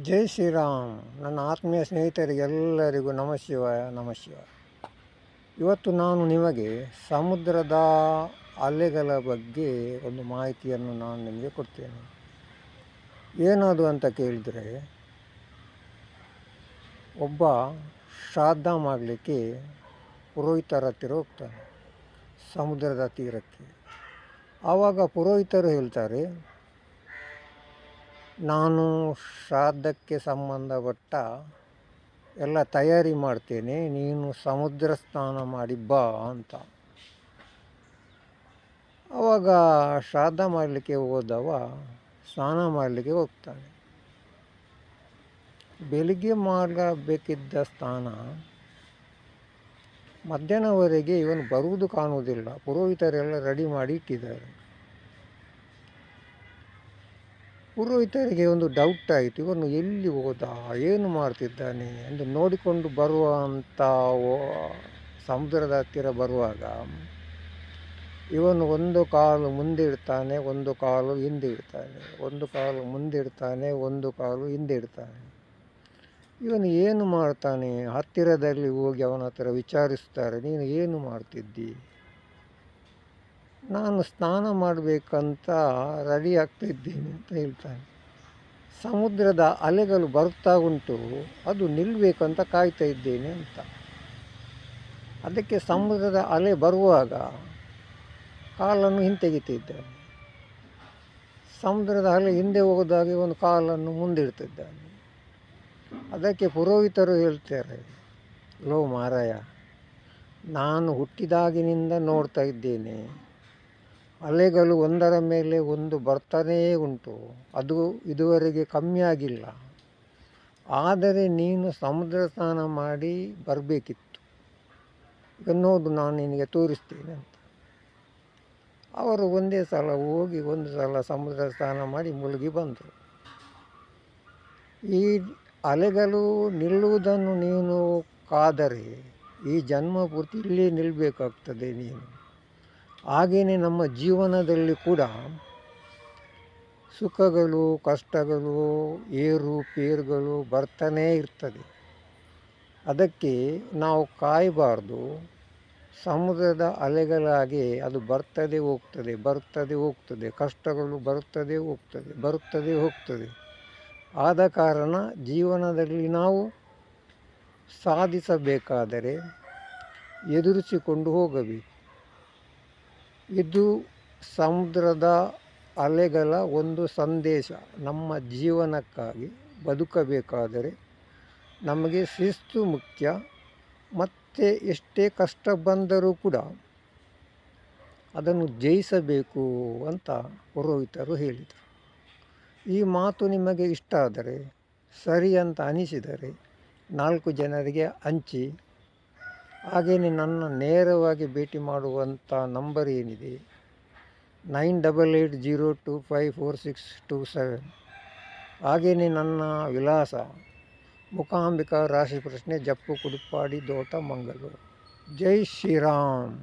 ಜೈ ಶ್ರೀರಾಮ್. ನನ್ನ ಆತ್ಮೀಯ ಸ್ನೇಹಿತರಿಗೆಲ್ಲರಿಗೂ ನಮ ಶಿವ ನಮ ಇವತ್ತು ನಾನು ನಿಮಗೆ ಸಮುದ್ರದ ಅಲೆಗಳ ಬಗ್ಗೆ ಒಂದು ಮಾಹಿತಿಯನ್ನು ನಾನು ನಿಮಗೆ ಕೊಡ್ತೇನೆ. ಏನದು ಅಂತ ಕೇಳಿದರೆ, ಒಬ್ಬ ಶ್ರಾದ್ದ ಮಾಡಲಿಕ್ಕೆ ಪುರೋಹಿತರ ಹತ್ತಿರ ಹೋಗ್ತಾನೆ ಸಮುದ್ರದ ತೀರಕ್ಕೆ. ಆವಾಗ ಪುರೋಹಿತರು ಹೇಳ್ತಾರೆ ನಾನು ಶ್ರಾದ್ದಕ್ಕೆ ಸಂಬಂಧಪಟ್ಟ ಎಲ್ಲ ತಯಾರಿ ಮಾಡ್ತೇನೆ, ನೀನು ಸಮುದ್ರ ಸ್ನಾನ ಮಾಡಿ ಬಾ ಅಂತ. ಆವಾಗ ಶ್ರಾದ್ದ ಮಾಡಲಿಕ್ಕೆ ಹೋದವ ಸ್ನಾನ ಮಾಡಲಿಕ್ಕೆ ಹೋಗ್ತಾನೆ. ಬೆಳಿಗ್ಗೆ ಮಾಡಬೇಕಿದ್ದ ಸ್ನಾನ ಮಧ್ಯಾಹ್ನವರೆಗೆ ಇವನು ಬರುವುದು ಕಾಣುವುದಿಲ್ಲ. ಪುರೋಹಿತರೆಲ್ಲ ರೆಡಿ ಮಾಡಿ ಇಟ್ಟಿದ್ದಾರೆ. ಪುರೋಹಿತರಿಗೆ ಒಂದು ಡೌಟ್ ಆಯಿತು. ಇವನು ಎಲ್ಲಿ ಹೋದ? ಏನು ಮಾಡ್ತಿದ್ದಾನೆ? ಎಂದು ನೋಡಿಕೊಂಡು ಬರುವಂಥ ಸಮುದ್ರದ ಹತ್ತಿರ ಬರುವಾಗ ಇವನು ಒಂದು ಕಾಲು ಮುಂದೆ ಇಡ್ತಾನೆ, ಒಂದು ಕಾಲು ಹಿಂದೆ ಇಡ್ತಾನೆ, ಒಂದು ಕಾಲು ಮುಂದೆ ಇಡ್ತಾನೆ, ಒಂದು ಕಾಲು ಹಿಂದೆ ಇಡ್ತಾನೆ. ಇವನು ಏನು ಮಾಡ್ತಾನೆ? ಹತ್ತಿರದಲ್ಲಿ ಹೋಗಿ ಅವನ ಹತ್ರ ವಿಚಾರಿಸ್ತಾರೆ. ನೀನು ಏನು ಮಾಡ್ತಿದ್ದಿ? ನಾನು ಸ್ನಾನ ಮಾಡಬೇಕಂತ ರೆಡಿ ಆಗ್ತಿದ್ದೀನಿ ಅಂತ ಹೇಳ್ತಾನೆ. ಸಮುದ್ರದ ಅಲೆಗಳು ಬರುತ್ತಾ ಉಂಟು, ಅದು ನಿಲ್ಲಬೇಕಂತ ಕಾಯ್ತಾ ಇದ್ದೇನೆ ಅಂತ. ಅದಕ್ಕೆ ಸಮುದ್ರದ ಅಲೆ ಬರುವಾಗ ಕಾಲನ್ನು ಹಿಂತೆಗಿತಿದ್ದಾನೆ. ಸಮುದ್ರದ ಅಲೆ ಹಿಂದೆ ಹೋಗೋದಾಗ ಒಂದು ಕಾಲನ್ನು ಮುಂದಿಡ್ತಿದ್ದಾನೆ. ಅದಕ್ಕೆ ಪುರೋಹಿತರು ಹೇಳ್ತಾರೆ, ಲೋ ಮಾರಾಯ, ನಾನು ಹುಟ್ಟಿದಾಗಿನಿಂದ ನೋಡ್ತಾ ಇದ್ದೇನೆ. ಅಲೆಗಳು ಒಂದರ ಮೇಲೆ ಒಂದು ಬರ್ತಾನೇ ಉಂಟು. ಅದು ಇದುವರೆಗೆ ಕಮ್ಮಿ ಆಗಿಲ್ಲ. ಆದರೆ ನೀನು ಸಮುದ್ರ ಸ್ನಾನ ಮಾಡಿ ಬರಬೇಕಿತ್ತು. ಎನ್ನೋದು ನಾನು ನಿನಗೆ ತೋರಿಸ್ತೇನೆ ಅಂತ. ಅವರು ಒಂದೇ ಸಲ ಹೋಗಿ ಒಂದು ಸಲ ಸಮುದ್ರ ಸ್ನಾನ ಮಾಡಿ ಮುಳುಗಿ ಬಂದರು. ಈ ಅಲೆಗಳು ನಿಲ್ಲುವುದನ್ನು ನೀನು ಕಾದರೆ ಈ ಜನ್ಮ ಪೂರ್ತಿ ಇಲ್ಲೇ ನಿಲ್ಲಬೇಕಾಗ್ತದೆ ನೀನು. ಹಾಗೆಯೇ ನಮ್ಮ ಜೀವನದಲ್ಲಿ ಕೂಡ ಸುಖಗಳು, ಕಷ್ಟಗಳು, ಏರು, ಪೇರುಗಳು ಬರ್ತಾನೇ ಇರ್ತದೆ. ಅದಕ್ಕೆ ನಾವು ಕಾಯಬಾರ್ದು. ಸಮುದ್ರದ ಅಲೆಗಳಾಗಿ ಅದು ಬರ್ತದೆ ಹೋಗ್ತದೆ ಬರ್ತದೆ ಹೋಗ್ತದೆ, ಕಷ್ಟಗಳು ಬರುತ್ತದೆ ಹೋಗ್ತದೆ ಬರುತ್ತದೆ ಹೋಗ್ತದೆ. ಆದ ಕಾರಣ ಜೀವನದಲ್ಲಿ ನಾವು ಸಾಧಿಸಬೇಕಾದರೆ ಎದುರಿಸಿಕೊಂಡು ಹೋಗಬೇಕು. ಇದು ಸಮುದ್ರದ ಅಲೆಗಳ ಒಂದು ಸಂದೇಶ. ನಮ್ಮ ಜೀವನಕ್ಕಾಗಿ ಬದುಕಬೇಕಾದರೆ ನಮಗೆ ಶಿಸ್ತು ಮುಖ್ಯ, ಮತ್ತು ಎಷ್ಟೇ ಕಷ್ಟ ಬಂದರೂ ಕೂಡ ಅದನ್ನು ಜಯಿಸಬೇಕು ಅಂತ ಪುರೋಹಿತರು ಹೇಳಿದರು. ಈ ಮಾತು ನಿಮಗೆ ಇಷ್ಟ ಆದರೆ, ಸರಿ ಅಂತ ಅನಿಸಿದರೆ ನಾಲ್ಕು ಜನರಿಗೆ ಹಂಚಿ ಹಾಗೆಯೇ ನನ್ನ ನೇರವಾಗಿ ಭೇಟಿ ಮಾಡುವಂಥ ನಂಬರ್ ಏನಿದೆ? Nine double eight zero two five four six two seven. ಹಾಗೆಯೇ ನನ್ನ ವಿಳಾಸ ಮುಖಾಂಬಿಕಾ ರಾಶಿ ಪ್ರಶ್ನೆ ಜಪ್ಪು ಕುಡುಪಾಡಿ ದೋಟ ಮಂಗಳೂರು. ಜೈ ಶ್ರೀರಾಮ್.